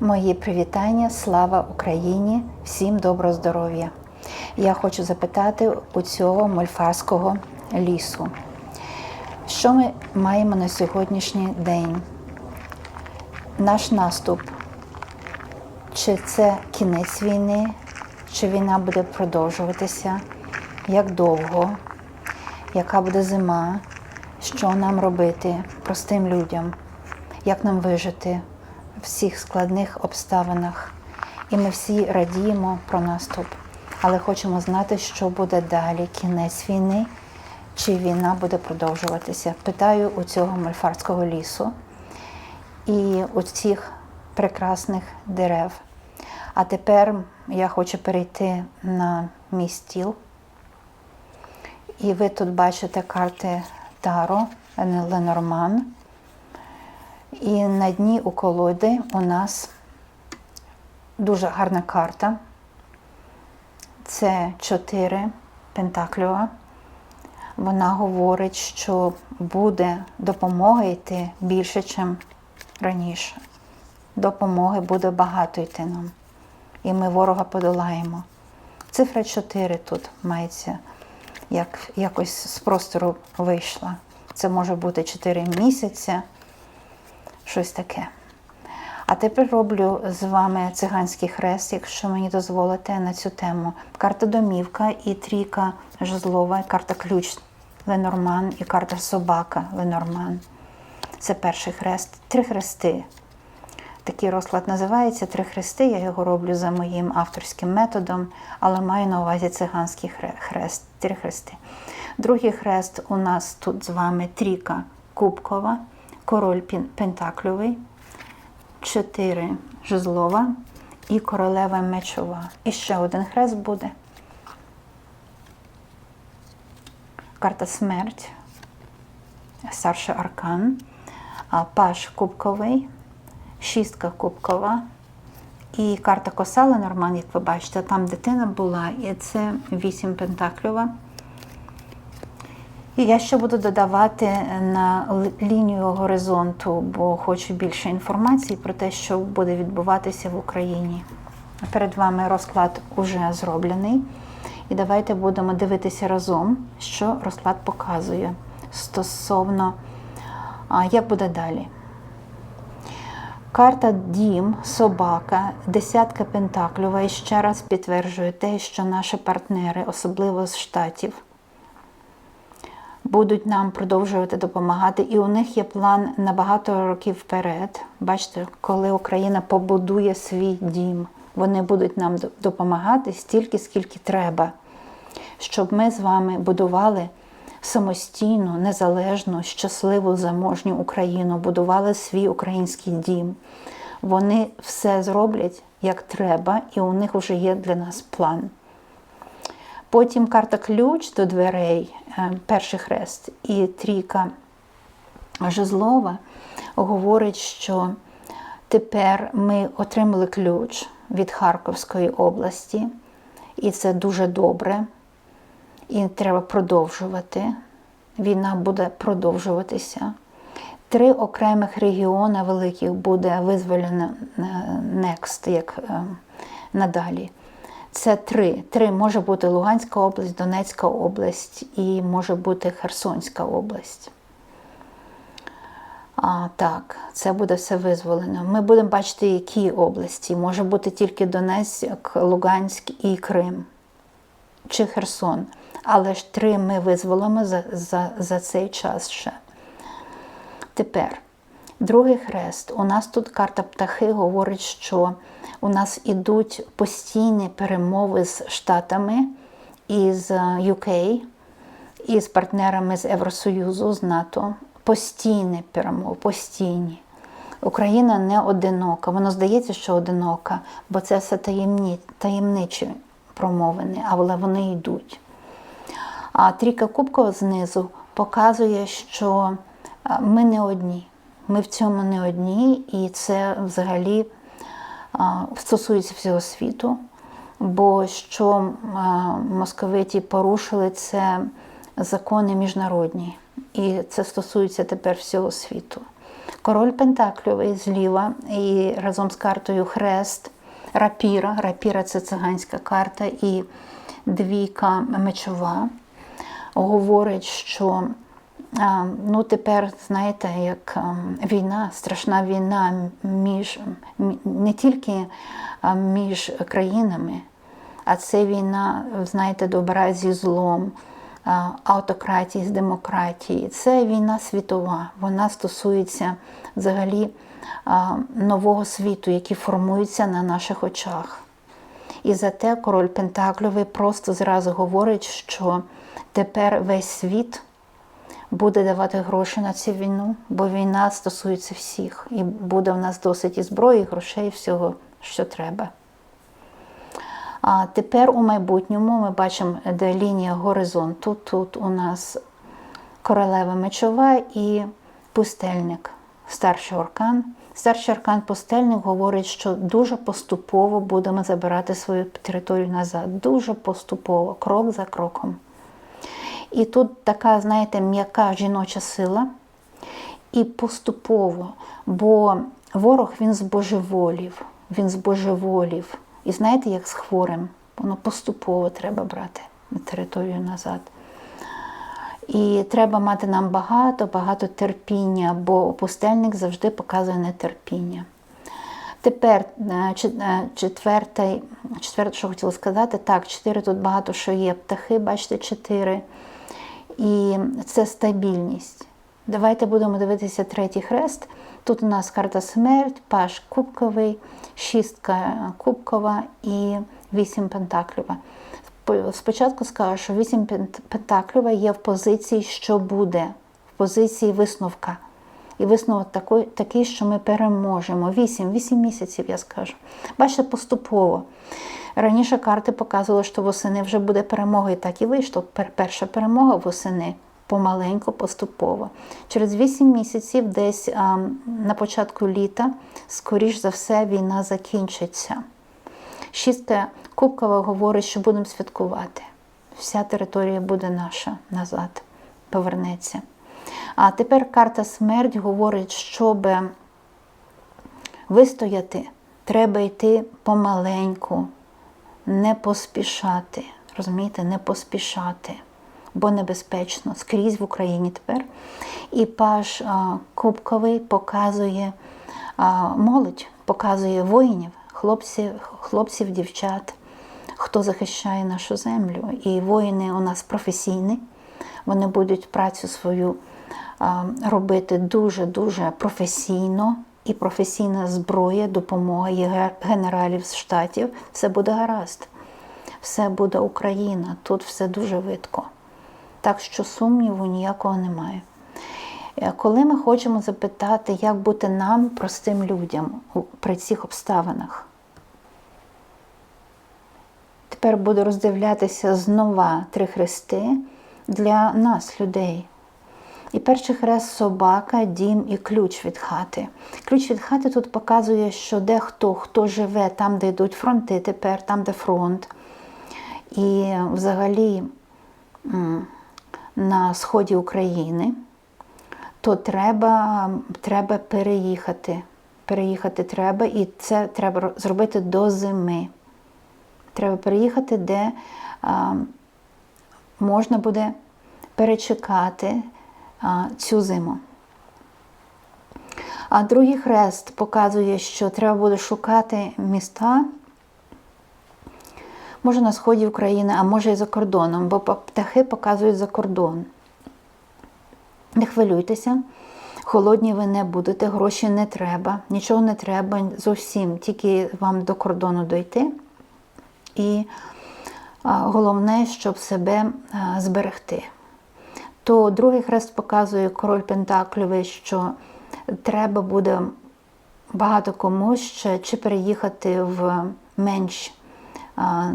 Мої привітання, слава Україні, всім доброго здоров'я. Я хочу запитати у цього мольфарського лісу. Що ми маємо на сьогоднішній день? Наш наступ. Чи це кінець війни, чи війна буде продовжуватися? Як довго? Яка буде зима? Що нам робити простим людям? Як нам вижити всіх складних обставинах? І ми всі радіємо про наступ, але хочемо знати, що буде далі, кінець війни, чи війна буде продовжуватися. Питаю у цього мальфарського лісу і у цих прекрасних дерев. А тепер я хочу перейти на мій стіл. І ви тут бачите карти Таро Ленорман. І на дні у колоди у нас дуже гарна карта. Це 4 Пентакльова. Вона говорить, що буде допомога йти більше, ніж раніше. Допомоги буде багато йти нам. І ми ворога подолаємо. Цифра 4 тут мається, як якось з простору вийшла. Це може бути 4 місяці, щось таке. А тепер роблю з вами циганський хрест, якщо мені дозволите, на цю тему. Карта домівка і трійка жезлова, карта ключ Ленорман і карта собака Ленорман. Це перший хрест. Три хрести. Такий розклад називається Три хрести. Я його роблю за моїм авторським методом, але маю на увазі циганський хрест. Три хрести. Другий хрест у нас тут з вами трійка кубкова, король пентакльовий, чотири жезлова і королева мечова. І ще один хрест буде. Карта смерть, старший аркан, паш кубковий, шістка кубкова і карта коса Ленорман, як ви бачите, там дитина була, і це вісім пентакльова. І я ще буду додавати на лінію горизонту, бо хочу більше інформації про те, що буде відбуватися в Україні. Перед вами розклад уже зроблений. І давайте будемо дивитися разом, що розклад показує стосовно, як буде далі. Карта Дім, собака, десятка пентаклюва і ще раз підтверджує те, що наші партнери, особливо з штатів, будуть нам продовжувати допомагати. І у них є план на багато років вперед. Бачите, коли Україна побудує свій дім, вони будуть нам допомагати стільки, скільки треба, щоб ми з вами будували самостійну, незалежну, щасливу, заможню Україну, будували свій український дім. Вони все зроблять як треба, і у них вже є для нас план. Потім карта ключ до дверей, перший хрест, і трійка жезлова говорить, що тепер ми отримали ключ від Харківської області, і це дуже добре. І треба продовжувати. Війна буде продовжуватися. Три окремих регіони великих буде визволено next, як надалі. Це три. Три може бути Луганська область, Донецька область і може бути Херсонська область. А, Так, це буде все визволено. Ми будемо бачити, які області. Може бути тільки Донецьк, Луганськ і Крим чи Херсон. Але ж три ми визволимо за, за, за цей час ще. Тепер, другий хрест. У нас тут карта птахи говорить, що у нас ідуть постійні перемови з Штатами із UK, і з партнерами з Євросоюзу, з НАТО. Постійні перемови, постійні. Україна не одинока. Воно здається, що одинока, бо це все таємні, таємничі промовини, але вони йдуть. А трійка кубкова знизу показує, що ми не одні. Ми в цьому не одні, і це взагалі стосується всього світу. Бо що московиті порушили це закони міжнародні, і це стосується тепер всього світу. Король Пентакльовий зліва і разом з картою Хрест, рапіра. Рапіра це циганська карта і двійка мечова. Говорить, що ну тепер, знаєте, як війна, страшна війна між не тільки між країнами, а це війна, знаєте, добра зі злом, автократії з демократії. Це війна світова. Вона стосується взагалі нового світу, який формується на наших очах. І зате король Пентакльовий просто зразу говорить, що тепер весь світ буде давати гроші на цю війну, бо війна стосується всіх. І буде в нас досить і зброї, і грошей, і всього, що треба. А тепер у майбутньому ми бачимо, де лінія горизонту. Тут у нас королева мечова і пустельник, старший аркан. Старший аркан пустельник говорить, що дуже поступово будемо забирати свою територію назад. Дуже поступово, крок за кроком. І тут така, знаєте, м'яка жіноча сила. І поступово, бо ворог він збожеволів, він збожеволів. І знаєте, як з хворим, воно поступово треба брати на територію назад. І треба мати нам багато, багато терпіння, бо пустельник завжди показує нетерпіння. Тепер е, е, четвертий, четверте, що хотіла сказати, так, чотири тут багато що є. Птахи, бачите, чотири. І це стабільність. Давайте будемо дивитися третій хрест. Тут у нас карта смерть, паш кубковий, шістка кубкова і вісім пентаклюва. Спочатку скажу, що вісім пент- пентаклюва є в позиції, що буде, в позиції висновка. І висновок такий, що ми переможемо. Вісім, вісім місяців, я скажу. Бачите, поступово. Раніше карти показували, що восени вже буде перемога, і так і вийшло. Перша перемога восени помаленьку, поступово. Через вісім місяців, десь а, на початку літа, скоріш за все, війна закінчиться. Шістка Кубкова говорить, що будемо святкувати. Вся територія буде наша назад, повернеться. А тепер карта смерть говорить, щоб вистояти, треба йти помаленьку, не поспішати. Розумієте, не поспішати, бо небезпечно скрізь в Україні тепер. І паш Кубковий показує молодь, показує воїнів, хлопців, хлопців, дівчат, хто захищає нашу землю. І воїни у нас професійні, вони будуть працю свою робити дуже-дуже професійно. І професійна зброя, допомога генералів з штатів, все буде гаразд. Все буде Україна, тут все дуже видко. Так що сумніву ніякого немає. Е, Коли ми хочемо запитати, як бути нам, простим людям, при цих обставинах, тепер буду роздивлятися знова три хрести для нас, людей. І перший хрест собака, дім і ключ від хати. Ключ від хати тут показує, що дехто, хто хто живе там, де йдуть фронти тепер, там, де фронт. І взагалі на сході України, то треба, треба переїхати. Переїхати треба, і це треба зробити до зими. Треба переїхати, де а, можна буде перечекати цю зиму. А другий хрест показує, що треба буде шукати міста, може на сході України, а може і за кордоном, бо птахи показують за кордон. Не хвилюйтеся, холодні ви не будете, гроші не треба, нічого не треба зовсім, тільки вам до кордону дойти. І головне, щоб себе зберегти. То другий хрест показує король Пентакльовий, що треба буде багато кому ще чи переїхати в менш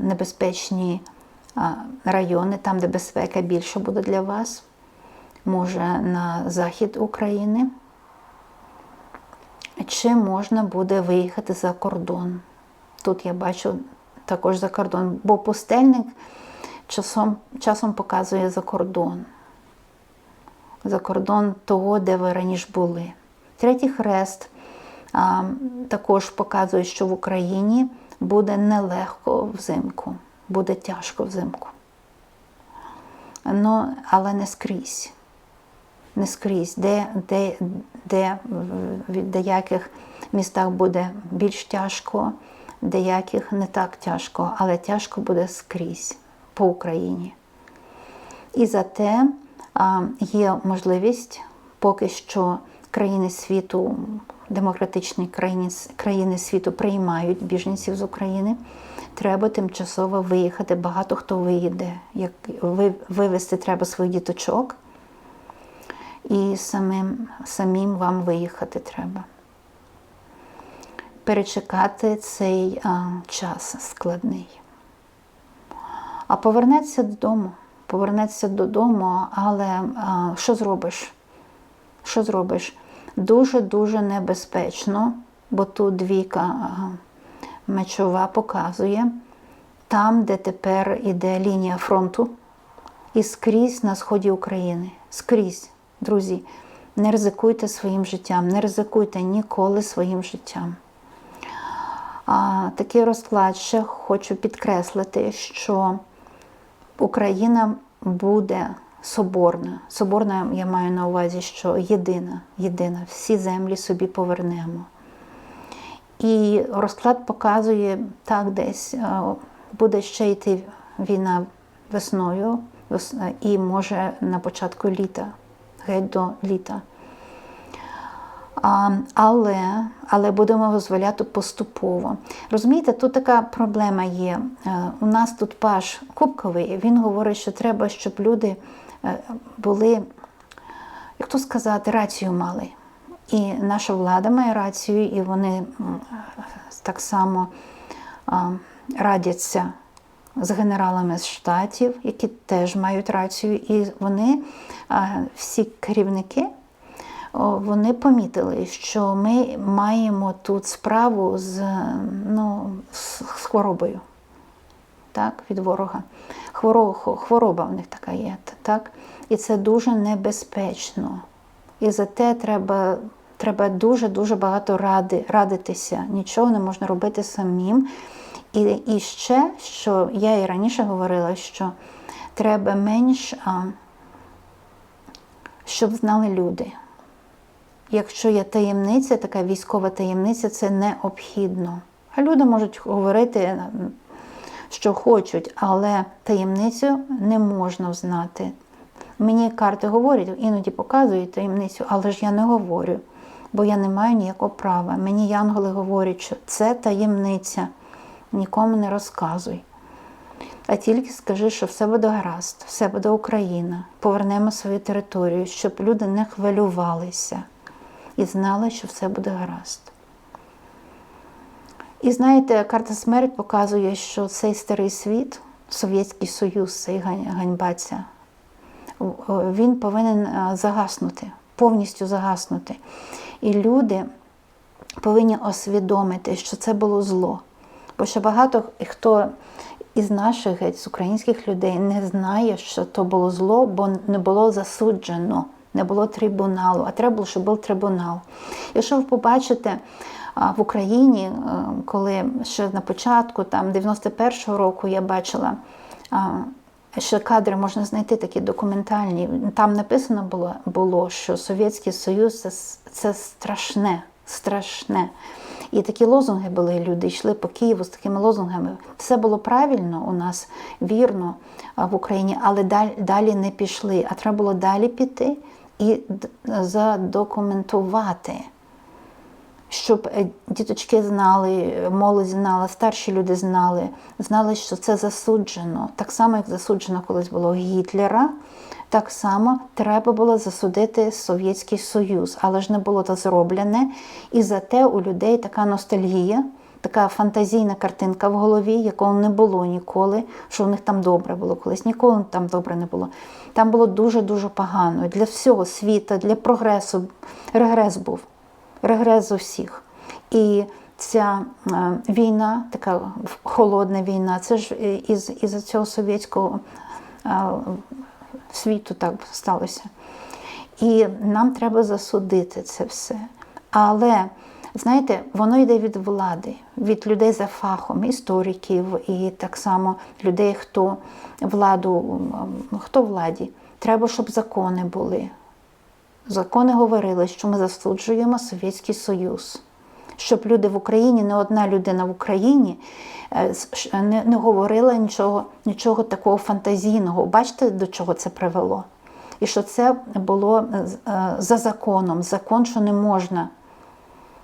небезпечні райони, там, де безпека більше буде для вас, може на захід України, чи можна буде виїхати за кордон. Тут я бачу також за кордон, бо пустельник часом, часом показує за кордон. За кордон того, де ви раніше були. Третій хрест а, також показує, що в Україні буде нелегко взимку, буде тяжко взимку. Ну, але не скрізь. Не скрізь, де, де, де в деяких містах буде більш тяжко, деяких не так тяжко, але тяжко буде скрізь по Україні. І зате а, є можливість поки що країни світу, демократичні країни, країни світу приймають біженців з України. Треба тимчасово виїхати. Багато хто виїде. Як ви- вивезти треба своїх діточок, і самим, самим вам виїхати треба. Перечекати цей а, час складний. А повернеться додому. Повернеться додому, але а, що зробиш? Що зробиш? Дуже-дуже небезпечно, бо тут двійка мечова показує, там, де тепер іде лінія фронту, і скрізь на сході України. Скрізь, друзі, не ризикуйте своїм життям, не ризикуйте ніколи своїм життям. А, такий розклад ще хочу підкреслити, що Україна буде соборна. Соборна, я маю на увазі, що єдина, єдина, всі землі собі повернемо. І розклад показує так десь, е, буде ще йти війна весною, і може на початку літа, геть до літа. Але, але будемо дозволяти поступово. Розумієте, тут така проблема є. Е, У нас тут паш Кубковий, він говорить, що треба, щоб люди е, були, як то сказати, рацію мали. І наша влада має рацію, і вони так само радяться з генералами з штатів, які теж мають рацію, і вони, всі керівники, вони помітили, що ми маємо тут справу з, ну, з хворобою так, від ворога. Хворо- Хвороба в них така є. Так? І це дуже небезпечно. І за те треба, треба дуже-дуже багато ради, радитися. Нічого не можна робити самим. І, і ще, що я і раніше говорила, що треба менш, а, щоб знали люди. Якщо є таємниця, така військова таємниця, це необхідно. А люди можуть говорити, що хочуть, але таємницю не можна знати. Мені карти говорять, іноді показують таємницю, але ж я не говорю, бо я не маю ніякого права. Мені янголи говорять, що це таємниця, нікому не розказуй. А тільки скажи, що все буде гаразд, все буде Україна, повернемо свою територію, щоб люди не хвилювалися і знали, що все буде гаразд. І знаєте, карта смерть показує, що цей старий світ, Совєтський Союз, цей гань- ганьба ця, він повинен загаснути, повністю загаснути. І люди повинні освідомити, що це було зло. Бо ще багато хто із наших з українських людей не знає, що то було зло, бо не було засуджено, не було трибуналу, а треба було, щоб був трибунал. Якщо ви побачите в Україні, е, коли ще на початку, там 91-го року я бачила. а, Ще кадри можна знайти такі документальні. Там написано було, було що Совєтський Союз це, це страшне, страшне. І такі лозунги були, люди йшли по Києву з такими лозунгами. Все було правильно у нас, вірно в Україні, але далі не пішли. А треба було далі піти і задокументувати щоб е, діточки знали, молодь знала, старші люди знали, знали, що це засуджено. Так само, як засуджено колись було Гітлера, так само треба було засудити Совєтський Союз, але ж не було це зроблене. І зате у людей така ностальгія, така фантазійна картинка в голові, якого не було ніколи, що в них там добре було колись. Ніколи там добре не було. Там було дуже-дуже погано. Для всього світу, для прогресу, регрес був регрес усіх. І ця е, війна, така холодна війна, це ж е, із, із цього совєтського е, світу так сталося. І нам треба засудити це все. Але знаєте, воно йде від влади, від людей за фахом, істориків і так само людей, хто владу, хто владі. Треба, щоб закони були. Закони говорили, що ми засуджуємо Совєтський Союз. Щоб люди в Україні, не одна людина в Україні е, не, не говорила нічого, нічого такого фантазійного. Бачите, до чого це привело? І що це було е, е, за законом, закон, що не можна.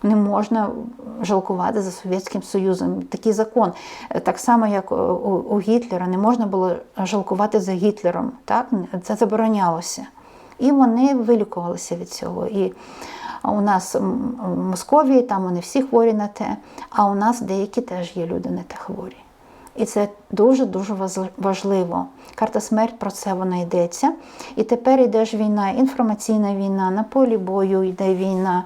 Не можна жалкувати за Совєтським Союзом. Такий закон. Е, Так само, як у, у- Гітлера, не можна було жалкувати за Гітлером. Так? Це заборонялося. І вони вилікувалися від цього. І у нас в Московії там вони всі хворі на те, а у нас деякі теж є люди не те хворі. І це дуже-дуже важливо. Карта смерть про це вона йдеться. І тепер йде ж війна, інформаційна війна, на полі бою йде війна.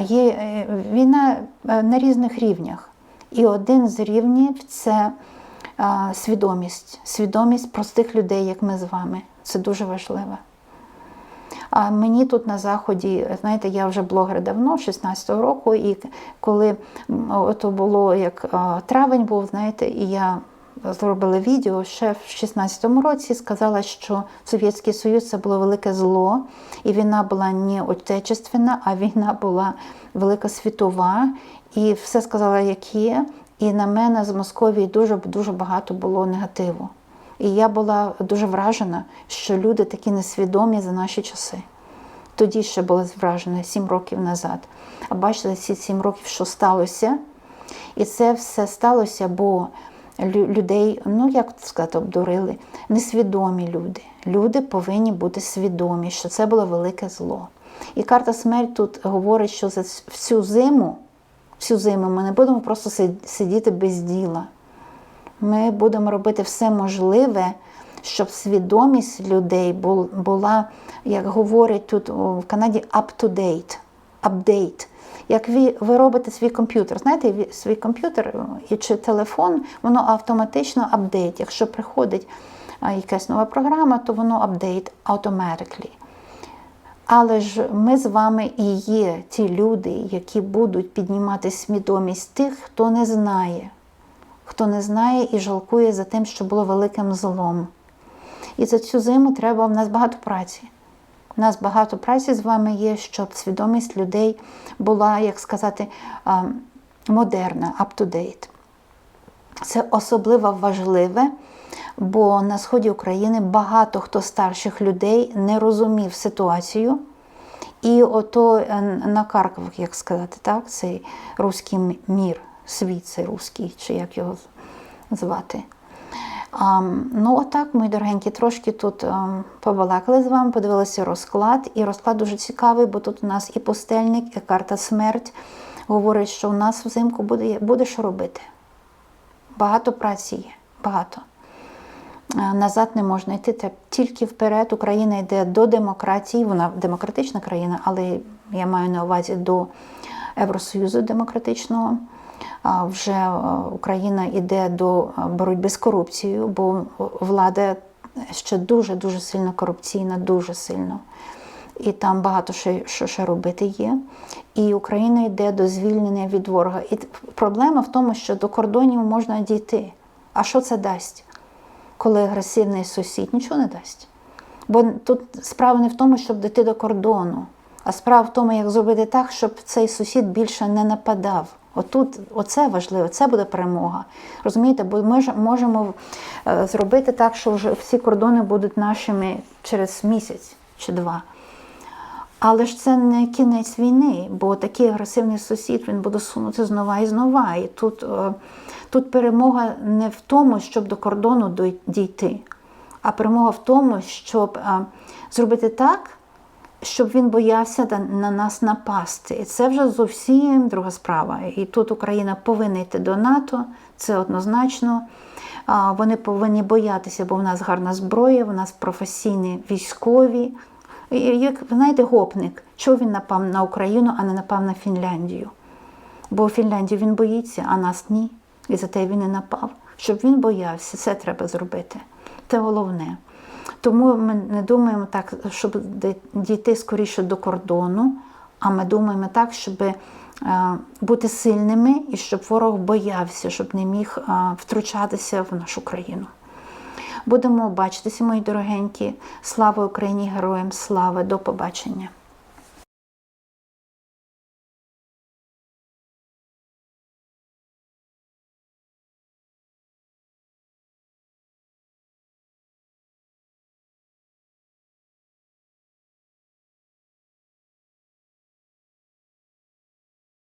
Є е, війна е, на різних рівнях. І один з рівнів це свідомість, свідомість простих людей, як ми з вами. Це дуже важливо. А мені тут на заході, знаєте, я вже блогер давно, 16-го року, і коли м, ото було як травень був, знаєте, і я зробила відео ще в 16-му році, сказала, що Совєтський Союз це було велике зло, і війна була не отечественна, а війна була велика світова, і все сказала, як є. І на мене з Московії дуже дуже багато було негативу. І я була дуже вражена, що люди такі несвідомі за наші часи. Тоді ще була вражена сім років назад. А бачите, ці сім років, що сталося, і це все сталося, бо людей, ну як сказати, обдурили, несвідомі люди. Люди повинні бути свідомі, що це було велике зло. І карта смерть тут говорить, що за всю зиму, всю зиму ми не будемо просто сидіти без діла. Ми будемо робити все можливе, щоб свідомість людей була, як говорять тут в Канаді, up to date, update. Як ви, ви робите свій комп'ютер, знаєте, свій комп'ютер і чи телефон, воно автоматично апдейт. Якщо приходить якась нова програма, то воно апдейт automatically. Але ж ми з вами і є ті люди, які будуть піднімати свідомість тих, хто не знає, хто не знає і жалкує за тим, що було великим злом. І за цю зиму треба в нас багато праці. У нас багато праці з вами є, щоб свідомість людей була, як сказати, модерна, up-to-date. Це особливо важливе, бо на сході України багато хто старших людей не розумів ситуацію. І ото е, накаркав, як сказати, так, цей руський мір, світ цей руський, чи як його звати. Ну, отак, мої дорогенькі, трошки тут а, побалакали з вами, подивилися розклад. І розклад дуже цікавий, бо тут у нас і пустельник, і карта смерть. Говорить, що у нас взимку буде, буде що робити. Багато праці є, багато. Е, Назад не можна йти, треба тільки вперед. Україна йде до демократії, вона демократична країна, але я маю на увазі до Євросоюзу демократичного. Вже е, Україна йде до е, боротьби з корупцією, бо влада ще дуже-дуже сильно корупційна, дуже сильно. І там багато що, що ще робити є. І Україна йде до звільнення від ворога. І проблема в тому, що до кордонів можна дійти. А що це дасть? коли агресивний сусід нічого не дасть. Бо тут справа не в тому, щоб дійти до кордону, а справа в тому, як зробити так, щоб цей сусід більше не нападав. Отут, оце важливо, це буде перемога. Розумієте, бо ми ж можемо е, зробити так, що вже всі кордони будуть нашими через місяць чи два. Але ж це не кінець війни, бо такий агресивний сусід він буде сунути знова і знова. І тут, е, тут перемога не в тому, щоб до кордону дійти, а перемога в тому, щоб е, зробити так, щоб він боявся на- на нас напасти. І це вже зовсім друга справа. І тут Україна повинна йти до НАТО, це однозначно. Вони повинні боятися, бо в нас гарна зброя, в нас професійні військові. Як знаєте, гопник, чого він напав на Україну, а не напав на Фінляндію? Бо Фінляндію він боїться, а нас ні. І за те він і напав. Щоб він боявся, це треба зробити. Це головне. Тому ми не думаємо так, щоб дійти скоріше до кордону, а ми думаємо так, щоб е, бути сильними і щоб ворог боявся, щоб не міг е, втручатися в нашу країну. Будемо бачитися, мої дорогенькі. Слава Україні, героям слава! До побачення!